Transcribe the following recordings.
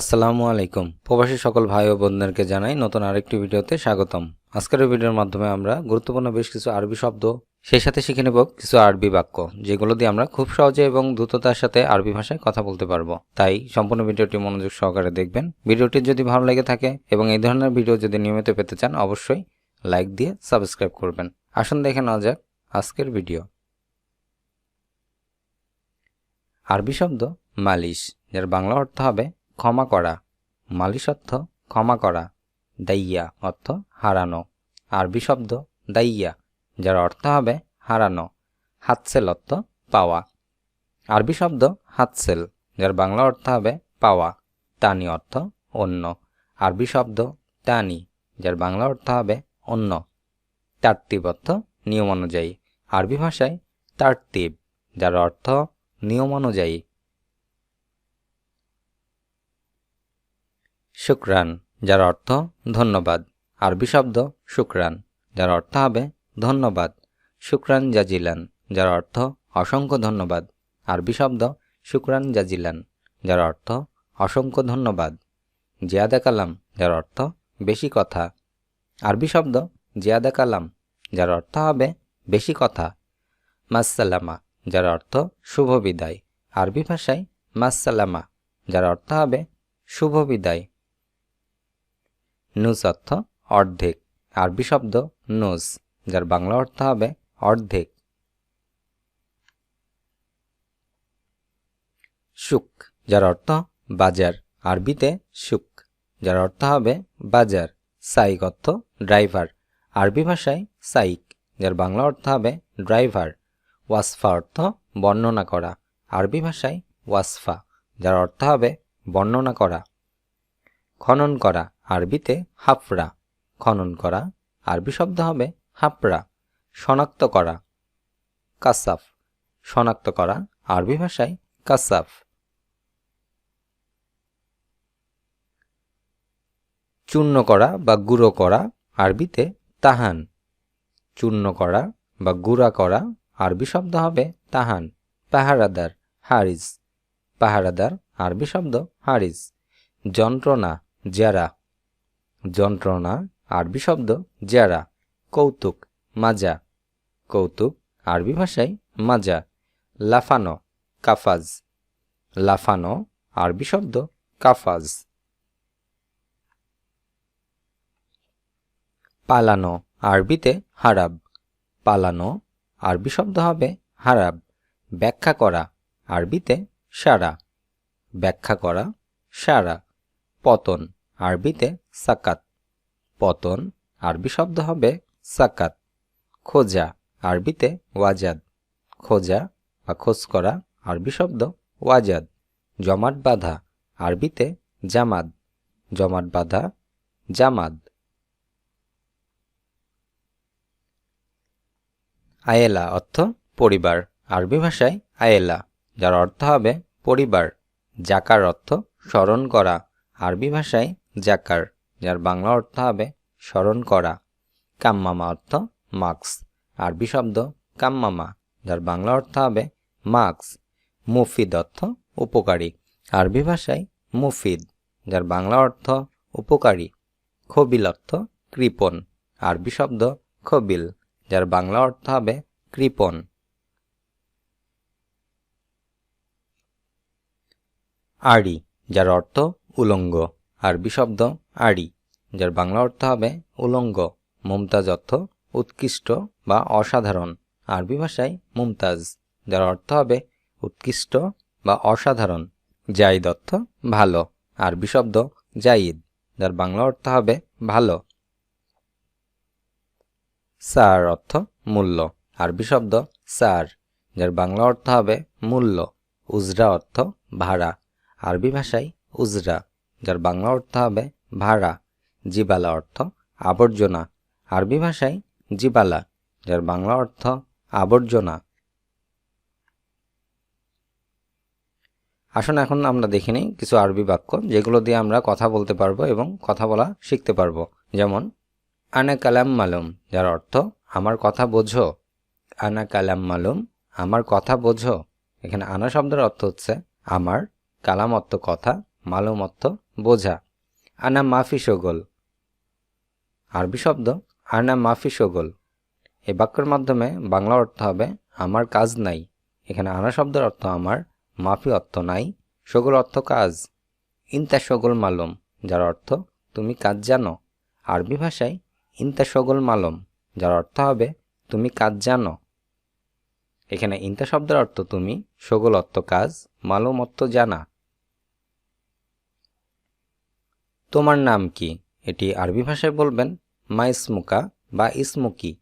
আসসালামু আলাইকুম। প্রবাসী সকল ভাই ও বোনদেরকে জানাই নতুন আরেকটি ভিডিওতে স্বাগতম। আজকের ভিডিওর মাধ্যমে আমরা গুরুত্বপূর্ণ বেশ কিছু আরবি শব্দ, সেই সাথে শিখে নেব কিছু আরবি বাক্য, যেগুলো দিয়ে আমরা খুব সহজে এবং দ্রুততার সাথে আরবি ভাষায় কথা বলতে পারব। তাই সম্পূর্ণ ভিডিওটি মনোযোগ সহকারে দেখবেন। ভিডিওটি যদি ভালো লেগে থাকে এবং এই ধরনের ভিডিও যদি নিয়মিত পেতে চান, অবশ্যই লাইক দিয়ে সাবস্ক্রাইব করবেন। আসুন দেখে নেওয়া যাক আজকের ভিডিও। আরবি শব্দ মালিশ, যার বাংলা অর্থ হবে ক্ষমা করা। মালিশ অর্থ ক্ষমা করা। দাইয়া অর্থ হারানো। আরবি শব্দ দাইয়া, যার অর্থ হবে হারানো। হাতসেল অর্থ পাওয়া। আরবি শব্দ হাতসেল, যার বাংলা অর্থ হবে পাওয়া। টানি অর্থ অন্য। আরবি শব্দ টানি যার বাংলা অর্থ হবে অন্য। তার্তিব অর্থ নিয়ম অনুযায়ী। আরবি ভাষায় তার্তিব, যার অর্থ নিয়ম অনুযায়ী। শুক্রান যার অর্থ ধন্যবাদ। আরবি শব্দ শুক্রান যার অর্থ হবে ধন্যবাদ। শুক্রান জাজিলান, যার অর্থ অসংখ্য ধন্যবাদ। আরবি শব্দ শুক্রান জাজিলান, যার অর্থ অসংখ্য ধন্যবাদ। জিয়াদা কালাম, যার অর্থ বেশি কথা। আরবি শব্দ জিয়াদা কালাম, যার অর্থ হবে বেশি কথা। মাসালামা যার অর্থ শুভ বিদায়। আরবি ভাষায় মাসালামা যার অর্থ হবে শুভ বিদায়। নুস অর্থ অর্ধেক, আরবি শব্দ নুস যার বাংলা অর্থ হবে অর্ধেক। সুক যার অর্থ বাজার, আরবিতে সুক যার অর্থ হবে বাজার, সাইক অর্থ ড্রাইভার, আরবি ভাষায় সাইক, যার বাংলা অর্থ হবে ড্রাইভার, ওয়াসফা অর্থ বর্ণনা করা, আরবি ভাষায় ওয়াসফা, যার অর্থ হবে বর্ণনা করা। খনন করা আরবিতে হাফরা। খনন করা আরবি শব্দ হবে হাফরা। শনাক্ত করা কাসাফ। শনাক্ত করা আরবি ভাষায় কাসাফ। চূর্ণ করা বা গুঁড়ো করা আরবিতে তাহান। চূর্ণ করা বা গুঁড়া করা আরবি শব্দ হবে তাহান। পাহারাদার হারিস পাহারাদার আরবি শব্দ হারিস যন্ত্রণা যারা যন্ত্রণা, আরবি শব্দ যারা কৌতুক, মাজা। কৌতুক, আরবি ভাষায় মাজা। লাফানো, কাফাজ। লাফানো, আরবি শব্দ কাফাজ। পালানো, আরবিতে হারাব। পালানো, আরবি শব্দ হবে হারাব। ব্যাখ্যা করা, আরবিতে সারা। ব্যাখ্যা করা, সারা। পতন, আরবিতে সাকাত। পতন, আরবি শব্দ হবে সাকাত। খোঁজা, আরবিতে ওয়াজাদ। খোঁজা বা খোঁজ করা, আরবি শব্দ ওয়াজাদ। জমাট বাঁধা, আরবিতে জামাদ জমাট বাঁধা জামাদ আয়েলা অর্থ পরিবার, আরবি ভাষায় আয়েলা, যার অর্থ হবে পরিবার। জাকার অর্থ স্মরণ করা আরবি ভাষায় জাকার, যার বাংলা অর্থ হবে স্মরণ করা। কাম্মামা অর্থ মাক্স। আরবি শব্দ কাম্মামা, যার বাংলা অর্থ হবে মাক্স। মুফিদ অর্থ উপকারী। আরবি ভাষায় মুফিদ, যার বাংলা অর্থ উপকারী। খবিল অর্থ কৃপণ। আরবি শব্দ খবিল, যার বাংলা অর্থ হবে কৃপণ। আড়ি, যার অর্থ উলঙ্গ আরবি শব্দ আড়ি, যার বাংলা অর্থ হবে উলঙ্গ, মুমতাজ অর্থ উৎকৃষ্ট বা অসাধারণ। আরবি ভাষায় মুমতাজ, যার অর্থ হবে উৎকৃষ্ট বা অসাধারণ। জাইদ অর্থ ভালো আরবি শব্দ জাইদ, যার বাংলা অর্থ হবে ভালো। সার অর্থ মূল্য আরবি শব্দ সার, যার বাংলা অর্থ হবে মূল্য। উজরা অর্থ ভাড়া, আরবি ভাষায় উজরা। যার বাংলা অর্থ হবে ভাড়া, জিবালা অর্থ আবর্জনা। আরবি ভাষায় জিবালা, যার বাংলা অর্থ আবর্জনা। আসুন এখন আমরা দেখে নিই কিছু আরবি বাক্য যেগুলো দিয়ে আমরা কথা বলতে পারব এবং কথা বলা শিখতে পারব। যেমন, আনা কালাম মালুম যার অর্থ, আমার কথা বোঝো আনা কালাম মালুম আমার কথা বোঝো এখানে আনা শব্দের অর্থ হচ্ছে, আমার কালাম অর্থ কথা মালুম অর্থ বোঝা। আনা মাফি সগোল। আরবি শব্দ, আনা মাফি সগোল। এই বাক্যের মাধ্যমে বাংলা অর্থ হবে, আমার কাজ নাই। এখানে আনা শব্দের অর্থ আমার, মাফি অর্থ নাই, সগোল অর্থ কাজ। ইনতা সগোল মালুম, যার অর্থ, তুমি কাজ জানো। আরবি ভাষায়, ইনতা সগোল মালুম, যার অর্থ হবে, তুমি কাজ জানো। এখানে ইনতা শব্দের অর্থ তুমি, সগোল অর্থ কাজ, মালুম অর্থ জানা। তোমার নাম কি? এটি আরবি ভাষায় বলবেন, মা ইসমুকা বা ইসমুকি।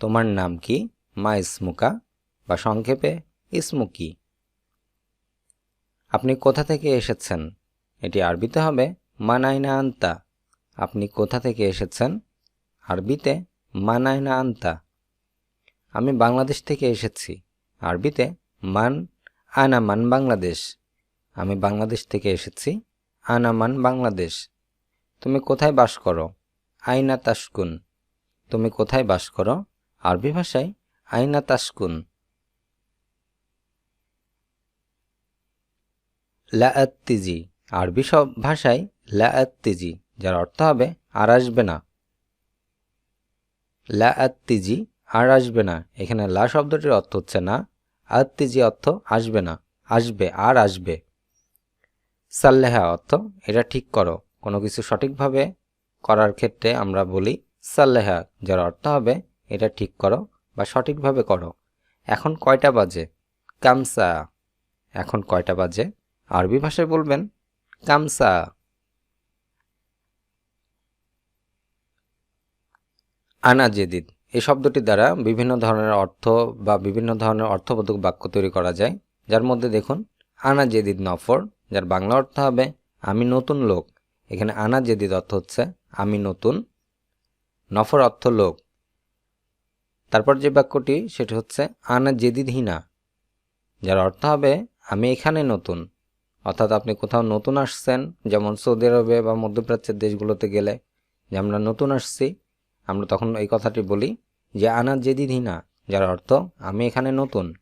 তোমার নাম কি? মা ইসমুকা বা সংক্ষেপে ইসমুকি। আপনি কোথা থেকে এসেছেন? এটি আরবিতে হবে মানাইনা আন্তা আপনি কোথা থেকে এসেছেন? আরবিতে মানাইনা আন্তা আমি বাংলাদেশ থেকে এসেছি। আরবিতে, মান, আনা মান বাংলাদেশ। আমি বাংলাদেশ থেকে এসেছি। আনা মান বাংলাদেশ। তুমি কোথায় বাস করো? আইনা তাসকুন। তুমি কোথায় বাস করো? আরবি ভাষায় আইনা তাসকুন। লাআত্তিজি আরবি সব ভাষায় লাআত্তিজি যার অর্থ হবে আর আসবে না। লাআত্তিজি আর আসবে না। এখানে লা শব্দটির অর্থ হচ্ছে না। আত্তিজি অর্থ আসবে না। আসবে, আর আসবে। সাল্লেহা অর্থ, এটা ঠিক করো। কোনো কিছু সঠিকভাবে করার ক্ষেত্রে আমরা বলি সাল্লেহা, যার অর্থ হবে এটা ঠিক করো বা সঠিকভাবে করো। এখন কয়টা বাজে? কামসা। এখন কয়টা বাজে? আরবি ভাষায় বলবেন কামসা। আনা জেদিদ। এই শব্দটি দ্বারা বিভিন্ন ধরনের অর্থ বা বিভিন্ন ধরনের অর্থবোধক বাক্য তৈরি করা যায়। যার মধ্যে দেখুন, আনা জেদিদ নফর যার বাংলা অর্থ হবে, আমি নতুন লোক। এখানে আনা জেদিদ অর্থ হচ্ছে, আমি নতুন। নফর অর্থ লোক। তারপর যে বাক্যটি, সেটি হচ্ছে, আনা জেদিদ হিনা। যার অর্থ হবে, আমি এখানে নতুন। অর্থাৎ আপনি কোথাও নতুন আসছেন, যেমন সৌদি আরবে বা মধ্যপ্রাচ্যের দেশগুলোতে গেলে, যে আমরা নতুন আসছি, আমরা তখন এই কথাটি বলি যে, আনা জেদিদ হিনা, যার অর্থ, আমি এখানে নতুন।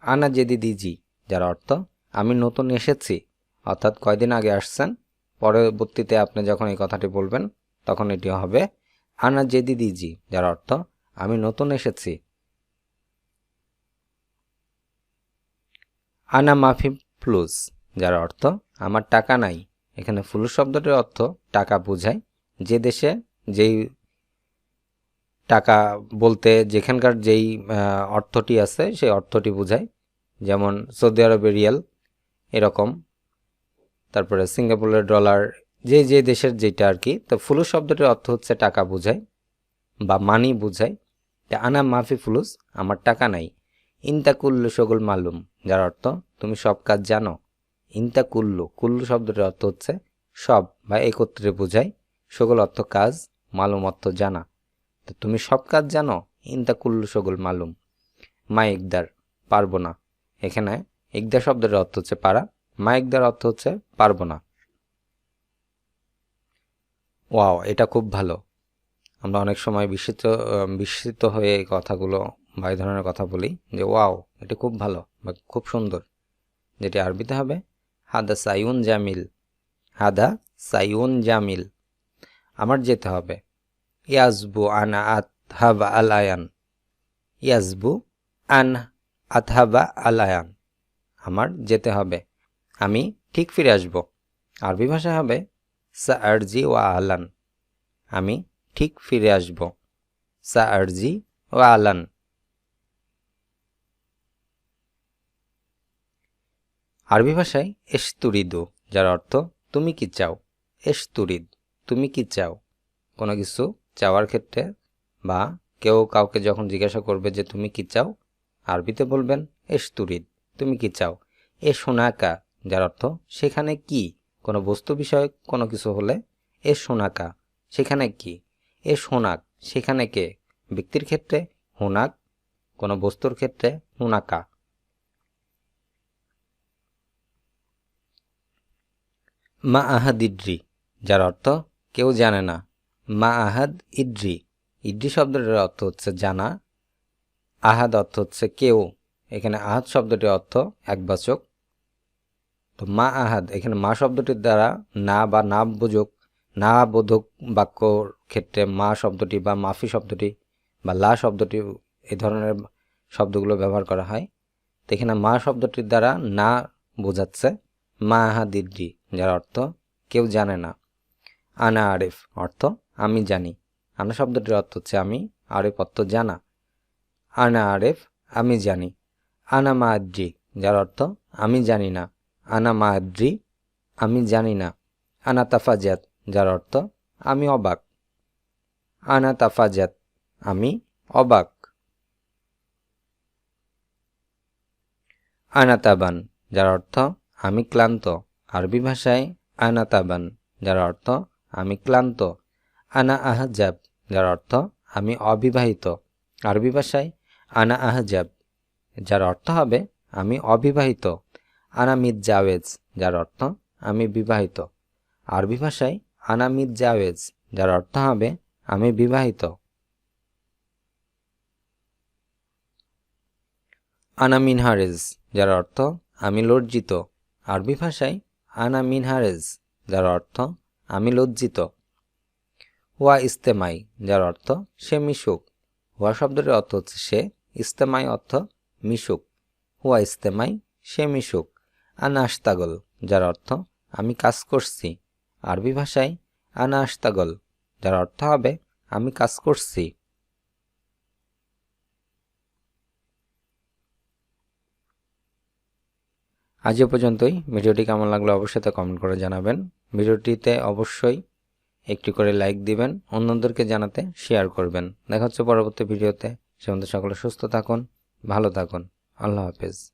আনা জেদিদি জি, যার অর্থ, আমি নতুন এসেছি। অর্থাৎ কয়দিন আগে আসছেন, পরবর্তীতে আপনি যখন এই কথাটি বলবেন, তখন এটি হবে, আনা জেদিদি জি যার অর্থ, আমি নতুন এসেছি। আনা মাফি ফ্লুস যার অর্থ, আমার টাকা নাই। এখানে ফ্লুস শব্দটির অর্থ, টাকা বোঝায় যে দেশে যেই টাকা বলতে যেখানকার যেই অর্থটি আছে, সেই অর্থটি বোঝায় যেমন সৌদি আরবের রিয়াল, এরকম। তারপরে সিঙ্গাপুরের ডলার, যে যে দেশের যেটা আর কি তো ফুলুস শব্দটির অর্থ হচ্ছে টাকা বোঝায় বা মানি বোঝায়। তা আনা মাফি ফুলুস, আমার টাকা নাই। ইনতা কুল্লু সগুল মালুম, যার অর্থ তুমি সব কাজ জানো। ইনতা কুল্লু শব্দটির অর্থ হচ্ছে সব বা একত্রে বোঝায়। সগল অর্থ কাজ, মালুম অর্থ জানা। তো তুমি সব কাজ জানো, ইনতা কুল্লু সগুল মালুম। মা ইকদার পারব না। এখানে ইকদার শব্দের অর্থ হচ্ছে পারা। মা ইকদার অর্থ হচ্ছে পারব না। ওয়াও, এটা খুব ভালো। আমরা অনেক সময় বিস্মিত বিস্মিত হয়ে এই কথাগুলো বা এই ধরনের কথা বলি যে, ওয়াও, এটা খুব ভালো বা খুব সুন্দর। যেটি আরবিতে হবে, হাদা সাইউন জামিল। হাদা সাইউন জামিল। আমার যেতে হবে। ইয়াজবু আনা আতহাবা আলায়ান। ইয়াজবু আন আতহাবা আলায়ান। আমার যেতে হবে। আমি ঠিক ফিরে আসব। আরবি ভাষা হবে সা আরজি ওয়া আলান আমি ঠিক ফিরে আসব। সা আরজি ওয়া আলান আরবি ভাষায় এশতুরিদু, যার অর্থ তুমি কি চাও? এশতুরিদ, তুমি কি চাও? কোনো কিছু চাওয়ার ক্ষেত্রে বা কেউ কাউকে যখন জিজ্ঞাসা করবে যে তুমি কি চাও, আরবিতে বলবেন এশতুরিদ, তুমি কি চাও? এ সোনাকা যার অর্থ সেখানে কি? কোনো বস্তু বিষয়ক কোনো কিছু হলে এ সোনাকা, সেখানে কি? এ সোনাক, সেখানে কে? ব্যক্তির ক্ষেত্রে হুনাক, কোনো বস্তুর ক্ষেত্রে হুনাকা। মা আহাদ ইড্রি যার অর্থ কেউ জানে না। মা আহাদ ইড্রি ইড্রি শব্দটির অর্থ হচ্ছে জানা। আহাদ অর্থ হচ্ছে কেউ। এখানে আহাদ শব্দটির অর্থ একবাচক তো মা আহাদ, এখানে মা শব্দটির দ্বারা না বা না বোঝক, না বোধক বাক্যর ক্ষেত্রে মা শব্দটি বা মাফি শব্দটি বা লা শব্দটি এই ধরনের শব্দগুলো ব্যবহার করা হয়। তো এখানে মা শব্দটির দ্বারা না বোঝাচ্ছে মা আহাদিদ্রি যার অর্থ কেউ জানে না। আনা আরিফ, অর্থ আমি জানি। আনা শব্দটির অর্থ হচ্ছে আমি, আরিফ অর্থ জানা। আনা আরিফ, আমি জানি। আনা মা যার অর্থ আমি জানি না। আনা মা আদ্রি আমি জানি না। আনা তাফাজাত যার অর্থ, আমি অবাক। আনা তাফাজাত আমি অবাক। আনাতাবান যার অর্থ, আমি ক্লান্ত। আরবি ভাষায় আনাতাবান যার অর্থ, আমি ক্লান্ত। আনা আহজাব, যার অর্থ, আমি অবিবাহিত। আরবি ভাষায়, আনা আহজাব, যার অর্থ হবে, আমি অবিবাহিত। আনা মিদ জাওয়েজ, যার অর্থ আমি বিবাহিত। আরবি ভাষায় আনামিদ জাওয়েজ, যার অর্থ হবে আমি বিবাহিত। আনা মিনহারেজ যার অর্থ আমি লজ্জিত। আরবি ভাষায় আনা মিনহারেজ যার অর্থ আমি লজ্জিত। ওয়া ইস্তেমাই, যার অর্থ সে মিশুক। ওয়া শব্দটির অর্থ হচ্ছে সে, ইস্তেমাই অর্থ মিশুক। হুয়া ইস্তেমাই সে মিশুক। আনা আস্তাগল যার অর্থ, আমি কাজ করছি। আরবি ভাষায় আনা আস্তাগল যার অর্থ হবে, আমি কাজ করছি। আজ এ পর্যন্তই। ভিডিওটি কেমন লাগল অবশ্যই তা কমেন্ট করে জানাবেন। ভিডিওটিতে অবশ্যই একটি করে লাইক দিবেন, অন্যদেরকে জানাতে শেয়ার করবেন। দেখা হচ্ছে পরবর্তী ভিডিওতে। সে সকলে সুস্থ থাকুন, ভালো থাকুন। আল্লাহ হাফেজ।